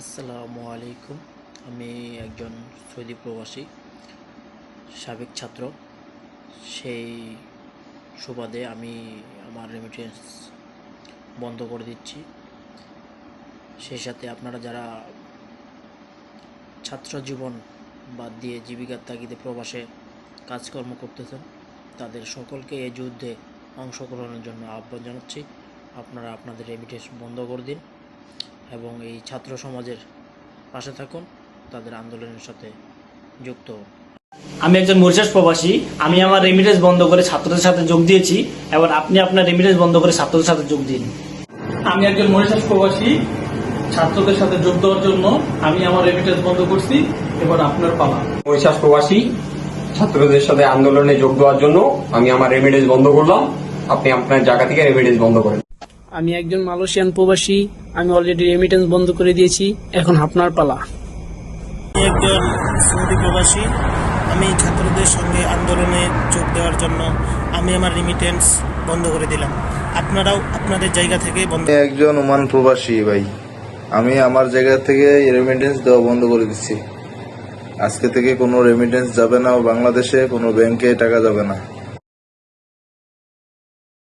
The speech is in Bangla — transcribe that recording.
আসসালামু আলাইকুম। আমি একজন সৌদি প্রবাসী, সাবেক ছাত্র। সেই সুবাদে আমি আমার রেমিটেন্স বন্ধ করে দিচ্ছি। সেই সাথে আপনারা যারা ছাত্র জীবন বাদ দিয়ে জীবিকার তাগিদে প্রবাসে কাজকর্ম করতেছেন, তাদের সকলকে এই যুদ্ধে অংশগ্রহণের জন্য আহ্বান জানাচ্ছি। আপনারা আপনাদের রেমিটেন্স বন্ধ করে দিন। এবং এই ছাত্র সমাজের পাশে থাকুন তাদের আন্দোলনের সাথে যুক্ত আমি একজন মরিশাস প্রবাসী আমি আমার রেমিটেন্স বন্ধ করে ছাত্রদের সাথে যোগ দিয়েছি এবার আপনি আপনার রেমিটেন্স বন্ধ করে ছাত্রদের সাথে যোগ দিন। আমি একজন মরিশাস প্রবাসী ছাত্রদের সাথে যোগ দেওয়ার জন্য আমি আমার রেমিটেন্স বন্ধ করছি এবার আপনার পালা। মরিশাস প্রবাসী ছাত্রদের সাথে আন্দোলনে যোগ দেওয়ার জন্য আমি আমার রেমিডেন্স বন্ধ করলাম আপনি আপনার জায়গা থেকে রেমিডেন্স বন্ধ করেন। আমি একজন মালয়েশিয়ান প্রবাসী আমি অলরেডি রেমিটেন্স বন্ধ করে দিয়েছি এখন আপনার পালা। একজন সৌদি প্রবাসী আমি ছাত্রদের সঙ্গে আন্দোলনে যোগ দেওয়ার জন্য আমি আমার রেমিটেন্স বন্ধ করে দিলাম। আপনারাও আপনাদের জায়গা থেকে বন্ধ একজন ওমান প্রবাসী ভাই। আমি আমার জায়গা থেকে রেমিটেন্স দেওয়া বন্ধ করে দিচ্ছি। আজকে থেকে কোনো রেমিটেন্স যাবে না বাংলাদেশে কোনো ব্যাংকে টাকা যাবে না।